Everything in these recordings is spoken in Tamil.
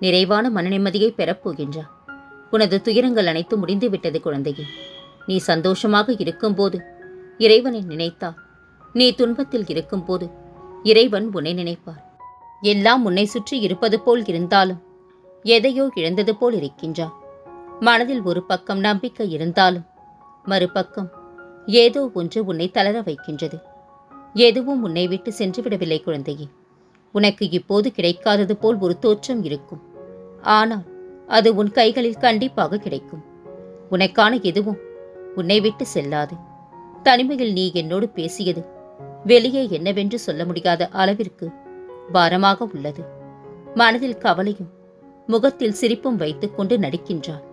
நிறைவான மன நிம்மதியை பெறப் உனது துயரங்கள் அனைத்தும் முடிந்துவிட்டது குழந்தையே. நீ சந்தோஷமாக இருக்கும்போது இறைவனை நினைத்தால் நீ துன்பத்தில் இருக்கும்போது இறைவன் உன்னை நினைப்பார். எல்லாம் உன்னை சுற்றி இருப்பது போல் இருந்தாலும் எதையோ இழந்தது போல் இருக்கின்றாய் மனதில் ஒரு பக்கம் நம்பிக்கை இருந்தாலும் மறுபக்கம் ஏதோ ஒன்று உன்னை தளர வைக்கின்றது. எதுவும் உன்னை விட்டு சென்று விடவில்லை குழந்தையே. உனக்கு இப்போது கிடைக்காதது போல் ஒரு தோற்றம் இருக்கும். ஆனால் அது உன் கைகளில் கண்டிப்பாக கிடைக்கும். உனக்கான எதுவும் உன்னை விட்டு செல்லாது. தனிமையில் நீ என்னோடு பேசியது வெளியே என்னவென்று சொல்ல முடியாத அளவிற்கு பாரமாக உள்ளது. மனதில் கவலையும் முகத்தில் சிரிப்பும் வைத்துக் கொண்டு நடிக்கின்றாள்.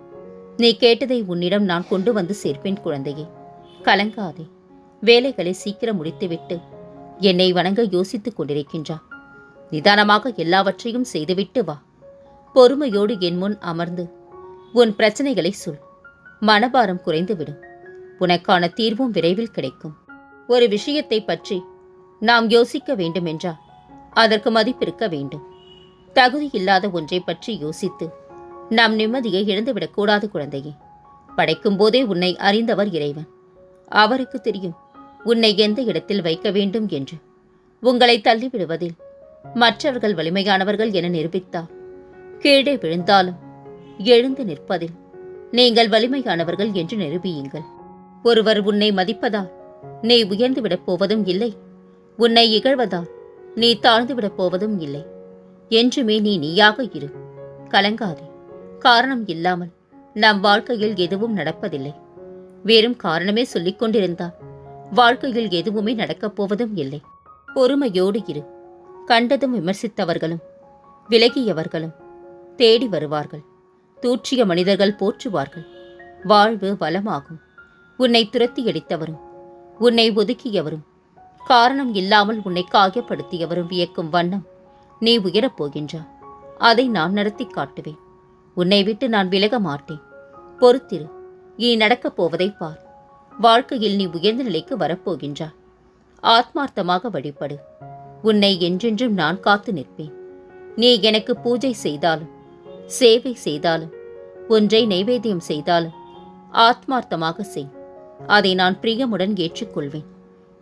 நீ கேட்டதை உன்னிடம் நான் கொண்டு வந்து சேர்ப்பேன் குழந்தையே. கலங்காதே. வேலைகளை சீக்கிரம் முடித்துவிட்டு என்னை வணங்க யோசித்துக் கொண்டிருக்கின்றார் நிதானமாக எல்லாவற்றையும் செய்துவிட்டு வா. பொறுமையோடு என் முன் அமர்ந்து உன் பிரச்சனைகளை சொல். மனபாரம் குறைந்துவிடும். உனக்கான தீர்வும் விரைவில் கிடைக்கும். ஒரு விஷயத்தை பற்றி நாம் யோசிக்க வேண்டுமென்றால் அதற்கு மதிப்பிருக்க வேண்டும். தகுதி இல்லாத ஒன்றை பற்றி யோசித்து நாம் நிம்மதியை இழந்துவிடக்கூடாது குழந்தையே. படைக்கும் போதே உன்னை அறிந்தவர் இறைவன். அவருக்கு தெரியும் உன்னை எந்த இடத்தில் வைக்க வேண்டும் என்று. உங்களை தள்ளிவிடுவதில் மற்றவர்கள் வலிமையானவர்கள் என நிரூபித்தார். கீழே விழுந்தாலும் எழுந்து நிற்பதில் நீங்கள் வலிமையானவர்கள் என்று நிரூபியுங்கள். ஒருவர் உன்னை மதிப்பதால் நீ உயர்ந்துவிடப் போவதும் இல்லை. உன்னை இகழ்வதால் நீ தாழ்ந்துவிடப் போவதும் இல்லை. என்றுமே நீ நீயாக இரு. கலங்காதே. காரணம் இல்லாமல் நம் வாழ்க்கையில் எதுவும் நடப்பதில்லை. வெறும் காரணமே சொல்லிக் கொண்டிருந்தால் வாழ்க்கையில் எதுவுமே நடக்கப் போவதும் இல்லை. பொறுமையோடு இரு. கண்டதும் விமர்சித்தவர்களும் விலகியவர்களும் தேடி வருவார்கள். தூற்றிய மனிதர்கள் போற்றுவார்கள். வாழ்வு வளமாகும். உன்னை துரத்தி அடித்தவரும் உன்னை ஒதுக்கியவரும் காரணம் இல்லாமல் உன்னை காயப்படுத்தியவரும் வியக்கும் வண்ணம் நீ உயரப் போகின்றா. அதை நான் நடத்தி காட்டுவேன். உன்னை விட்டு நான் விலக மாட்டேன். பொறுத்திரு இனி நடக்கப் போவதை பார். வாழ்க்கையில் நீ உயர்ந்த நிலைக்கு வரப்போகின்றா ஆத்மார்த்தமாக வழிபடு. உன்னை என்றென்றும் நான் காத்து நிற்பேன். நீ எனக்கு பூஜை செய்தாலும் சேவை செய்தாலும் ஒன்றை நைவேத்தியம் செய்தாலும் ஆத்மார்த்தமாக செய். அதை நான் பிரியமுடன் ஏற்றுக்கொள்வேன்.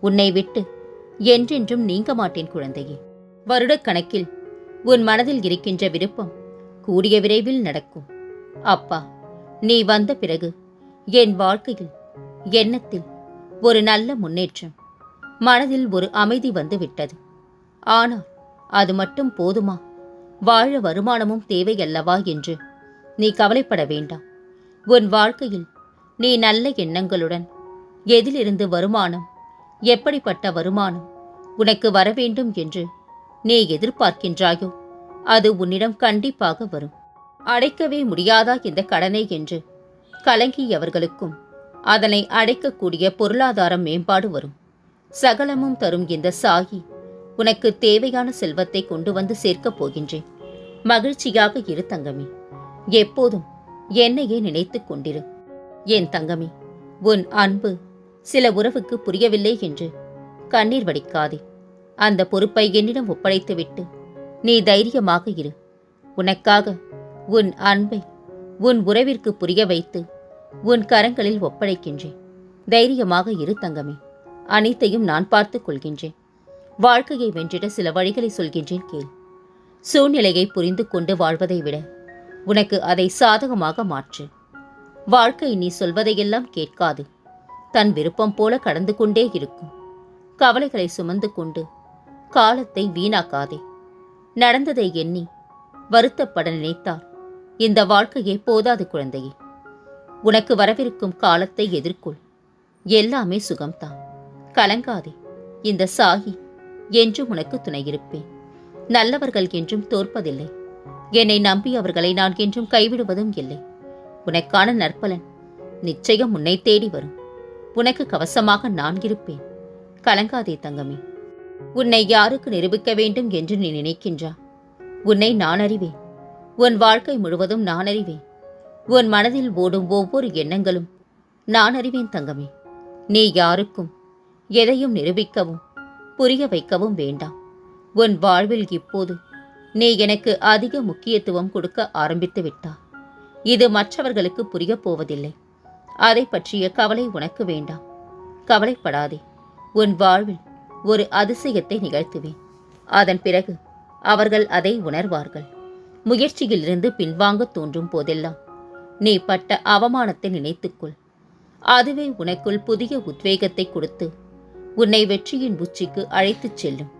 உன்னை விட்டு என்றென்றும் நீங்க மாட்டேன் குழந்தையே. வருடக்கணக்கில் உன் மனதில் இருக்கின்ற விருப்பம் கூடிய விரைவில் நடக்கும். அப்பா நீ வந்த பிறகு என் வாழ்க்கையில் எண்ணத்தில் ஒரு நல்ல முன்னேற்றம் மனதில் ஒரு அமைதி வந்து விட்டது. ஆனால் அது மட்டும் போதுமா? வாழ வருமானமும் தேவையல்லவா என்று. நீ கவலைப்பட வேண்டாம். உன் வாழ்க்கையில் நீ நல்ல எண்ணங்களுடன் எதிலிருந்து வருமானம் எப்படிப்பட்ட வருமானம் உனக்கு வரவேண்டும் என்று நீ எதிர்பார்க்கின்றாயோ அது உன்னிடம் கண்டிப்பாக வரும். அடைக்கவே முடியாதா இந்த கடனை என்று கலங்கியவர்களுக்கும் அதனை அடைக்கக்கூடிய பொருளாதார மேம்பாடு வரும். சகலமும் தரும் இந்த சாகி உனக்கு தேவையான செல்வத்தை கொண்டு வந்து சேர்க்கப் போகின்றேன். மகிழ்ச்சியாக இரு தங்கமே. எப்போதும் என்னையே நினைத்துக் கொண்டிரு. என் தங்கமே உன் அன்பு சில உறவுக்கு புரியவில்லை என்று கண்ணீர் வடிக்காதே. அந்த பொறுப்பை என்னிடம் ஒப்படைத்துவிட்டு நீ தைரியமாக இரு. உனக்காக உன் அன்பை உன் உறவிற்கு புரிய வைத்து உன் கரங்களில் ஒப்படைக்கின்றேன். தைரியமாக இரு தங்கமே. அனைத்தையும் நான் பார்த்துக் கொள்கின்றேன். வாழ்க்கையை வென்றிட சில வழிகளை சொல்கின்றேன் கேள். சூழ்நிலையை புரிந்து கொண்டு வாழ்வதை விட உனக்கு அதை சாதகமாக மாற்று. வாழ்க்கை நீ சொல்வதையெல்லாம் கேட்காது. தன் விருப்பம் போல கடந்து கொண்டே இருக்கும். கவலைகளை சுமந்து கொண்டு காலத்தை வீணாக்காதே. நடந்ததை எண்ணி வருத்தப்பட நினைத்தால் இந்த வாழ்க்கையே போதாது குழந்தையே. உனக்கு வரவிருக்கும் காலத்தை எதிர்கொள். எல்லாமே சுகம்தான். கலங்காதே. இந்த சாகி என்றும் உனக்கு துணையிருப்பேன். நல்லவர்கள் என்றும் தோற்பதில்லை. என்னை நம்பி அவர்களை நான் என்றும் கைவிடுவதும் இல்லை. உனக்கான நற்பலன் நிச்சயம் உன்னை தேடி வரும். உனக்கு கவசமாக நான் இருப்பேன். கலங்காதே தங்கமே. உன்னை யாருக்கு நிரூபிக்க வேண்டும் என்று நீ நினைக்கின்றா? உன்னை நான் அறிவேன். உன் வாழ்க்கை முழுவதும் நான் அறிவேன். உன் மனதில் ஓடும் ஒவ்வொரு எண்ணங்களும் நான் அறிவேன் தங்கமே. நீ யாருக்கும் எதையும் நிரூபிக்கவும் புரிய வைக்கவும் வேண்டாம். உன் வாழ்வில் இப்போது நீ எனக்கு அதிக முக்கியத்துவம் கொடுக்க ஆரம்பித்து விட்டா இது மற்றவர்களுக்கு புரியப் போவதில்லை. அதை பற்றிய கவலை உனக்கு வேண்டாம். கவலைப்படாதே. உன் வாழ்வில் ஒரு அதிசயத்தை நிகழ்த்துவேன். அதன் பிறகு அவர்கள் அதை உணர்வார்கள். முயற்சியிலிருந்து பின்வாங்க தோன்றும் போதெல்லாம் நீ பட்ட அவமானத்தை நினைத்துக்கொள். அதுவே உனக்குள் புதிய உத்வேகத்தை கொடுத்து உன்னை வெற்றியின் உச்சிக்கு அழைத்துச் செல்லும்.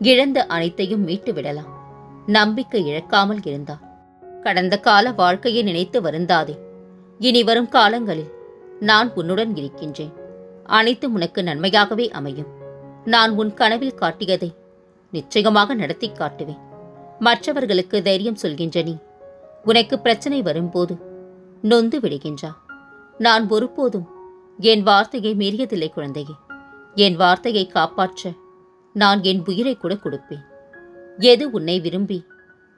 இழந்த அனைத்தையும் மீட்டு விடலாம் நம்பிக்கை இழக்காமல் இருந்தார் கடந்த கால வாழ்க்கையை நினைத்து வருந்தாதே. இனி வரும் காலங்களில் நான் உன்னுடன் இருக்கின்றேன். அனைத்தும் உனக்கு நன்மையாகவே அமையும். நான் உன் கனவில் காட்டியதை நிச்சயமாக நடத்தி காட்டுவேன். மற்றவர்களுக்கு தைரியம் சொல்கின்ற நீ உனக்கு பிரச்சனை வரும்போது நொந்து விடுகின்றா. நான் ஒருபோதும் என் வார்த்தையை மீறியதில்லை குழந்தையே. என் வார்த்தையை காப்பாற்ற நான் என் உயிரை கூட கொடுப்பேன். எது உன்னை விரும்பி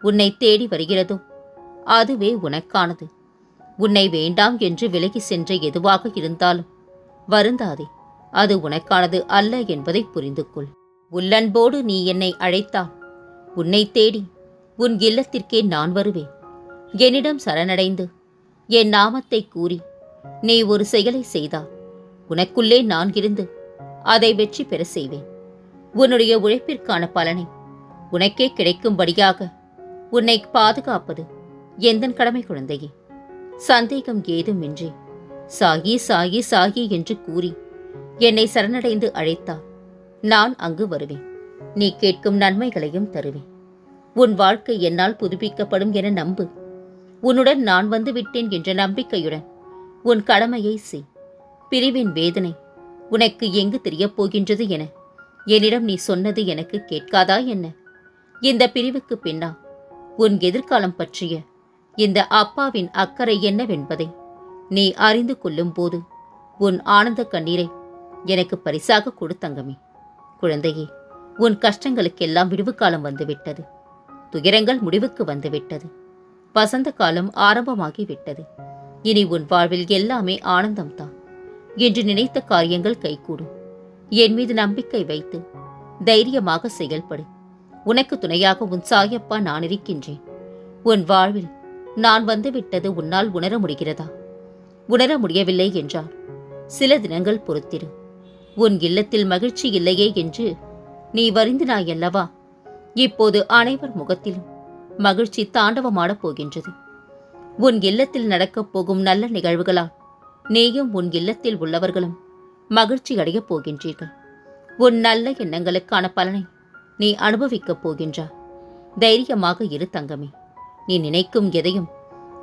உன்னை தேடி வருகிறதோ அதுவே உனக்கானது. உன்னை வேண்டாம் என்று விலகி சென்ற எதுவாக இருந்தாலும் வருந்தாதே அது உனக்கானது அல்ல என்பதை புரிந்து கொள் உள்ளன்போடு நீ என்னை அழைத்தால் உன்னை தேடி உன் இல்லத்திற்கே நான் வருவேன். என்னிடம் சரணடைந்து என் நாமத்தை கூறி நீ ஒரு செயலை செய்தால் உனக்குள்ளே நான் இருந்து அதை வெற்றி பெற செய்வேன். உன்னுடைய உழைப்பிற்கான பலனை உனக்கே கிடைக்கும்படியாக உன்னை பாதுகாப்பது எந்தன் கடமை குழந்தையே? சந்தேகம் ஏதுமின்றி சாகி சாகி சாகி என்று கூறி என்னை சரணடைந்து அழைத்தால் நான் அங்கு வருவேன். நீ கேட்கும் நன்மைகளையும் தருவேன். உன் வாழ்க்கை என்னால் புதுப்பிக்கப்படும் என நம்பு. உன்னுடன் நான் வந்து விட்டேன் என்ற நம்பிக்கையுடன் உன் கடமையை செய். பிரிவின் வேதனை உனக்கு எங்கு தெரியப் போகின்றது என. என்னிடம் நீ சொன்னது எனக்கு கேட்காதா என்ன? இந்த பிரிவுக்கு பின்னா உன் எதிர்காலம் பற்றிய இந்த அப்பாவின் அக்கறை என்னவென்பதை நீ அறிந்து கொள்ளும் போது உன் ஆனந்த கண்ணீரை எனக்கு பரிசாக கொடுத்தங்கமே குழந்தையே உன் கஷ்டங்களுக்கெல்லாம் விடுவு காலம் வந்துவிட்டது. துயரங்கள் முடிவுக்கு வந்துவிட்டது. வசந்த காலம் ஆரம்பமாகி விட்டது இனி உன் வாழ்வில் எல்லாமே ஆனந்தம்தான். என்று நினைத்த காரியங்கள் கைகூடும். என் மீது நம்பிக்கை வைத்து தைரியமாக செயல்படு. உனக்கு துணையாக உன் சாயப்பா நான் இருக்கின்றேன். உன் வாழ்வில் நான் வந்துவிட்டது உன்னால் உணர முடிகிறதா? உணர முடியவில்லை என்றால் சில தினங்கள் பொறுத்திரு. உன் இல்லத்தில் மகிழ்ச்சி இல்லையே என்று நீ வருந்தினாயல்லவா? இப்போது அனைவர் முகத்திலும் மகிழ்ச்சி தாண்டவமாடப் போகின்றது. உன் இல்லத்தில் நடக்கப் போகும் நல்ல நிகழ்வுகளால் நீயும் உன் இல்லத்தில் உள்ளவர்களும் மகிழ்ச்சி அடையப் போகின்றீர்கள். உன் நல்ல எண்ணங்களுக்கான பலனை நீ அனுபவிக்கப் போகின்றாய். தைரியமாக இரு தங்கமே. நீ நினைக்கும் எதையும்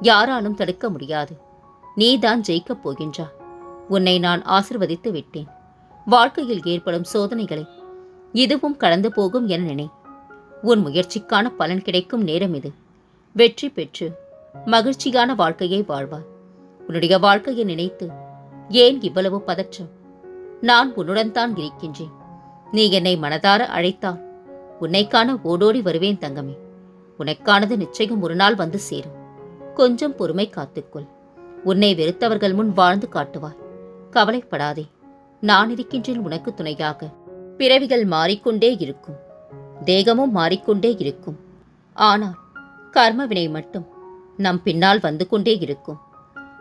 யாராலும் தடுக்க முடியாது. நீதான் ஜெயிக்கப் போகின்றா உன்னை நான் ஆசிர்வதித்து விட்டேன். வாழ்க்கையில் ஏற்படும் சோதனைகளை இதுவும் கடந்து போகும் என நினை. உன் முயற்சிக்கான பலன் கிடைக்கும் நேரம் இது. வெற்றி பெற்று மகிழ்ச்சியான வாழ்க்கையை வாழ்வார் உன்னுடைய வாழ்க்கையை நினைத்து ஏன் இவ்வளவு பதற்றம்? நான் உன்னுடன் தான் இருக்கின்றேன். நீ என்னை மனதார அழைத்தால் உன்னைக்கான ஓடோடி வருவேன் தங்கமே. உனக்கானது நிச்சயம் ஒரு நாள் வந்து சேரும். கொஞ்சம் பொறுமை காத்துக்கொள். உன்னை வெறுத்தவர்கள் முன் வாழ்ந்து காட்டுவாய். கவலைப்படாதே. நான் இருக்கின்றேன் உனக்கு துணையாக. பிறவிகள் மாறிக்கொண்டே இருக்கும். தேகமும் மாறிக்கொண்டே இருக்கும். ஆனால் கர்மவினை மட்டும் நம் பின்னால் வந்து கொண்டே இருக்கும்.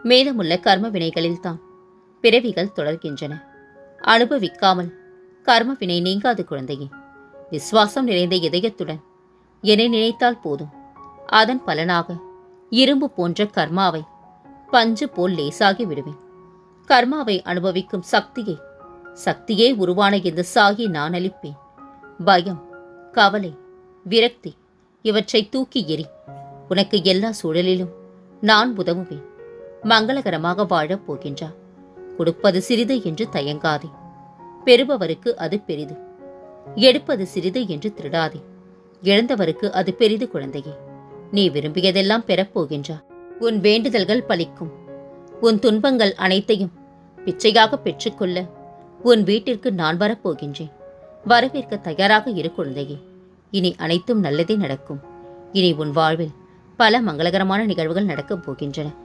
மேலுமுள்ள கர்ம வினைகளில்தான் பிறவிகள் தொடர்கின்றன. அனுபவிக்காமல் கர்ம வினை நீங்காது குழந்தையே. விசுவாசம் நிறைந்த இதயத்துடன் என்னை நினைத்தால் போதும். அதன் பலனாக இரும்பு போன்ற கர்மாவை பஞ்சு போல் லேசாகி விடுவேன். கர்மாவை அனுபவிக்கும் சக்தியை சக்தியே உருவான இந்த சாகி நான் அளிப்பேன். பயம் கவலை விரக்தி இவற்றை தூக்கி எறி உனக்கு எல்லா சூழலிலும் நான் உதவுவேன். மங்களகரமாக வாழப் போகின்றார். கொடுப்பது சிறிது என்று தயங்காதே. பெறுபவருக்கு அது பெரிது. எடுப்பது சிறிது என்று திருடாதே. இழந்தவருக்கு அது பெரிது குழந்தையே. நீ விரும்பியதெல்லாம் பெறப்போகின்றார் உன் வேண்டுதல்கள் பலிக்கும். உன் துன்பங்கள் அனைத்தையும் பிச்சையாக பெற்றுக்கொள்ள உன் வீட்டிற்கு நான் வரப்போகின்றேன் வரவேற்க தயாராக இரு குழந்தையே. இனி அனைத்தும் நல்லதே நடக்கும். இனி உன் வாழ்வில் பல மங்களகரமான நிகழ்வுகள் நடக்கப் போகின்றன.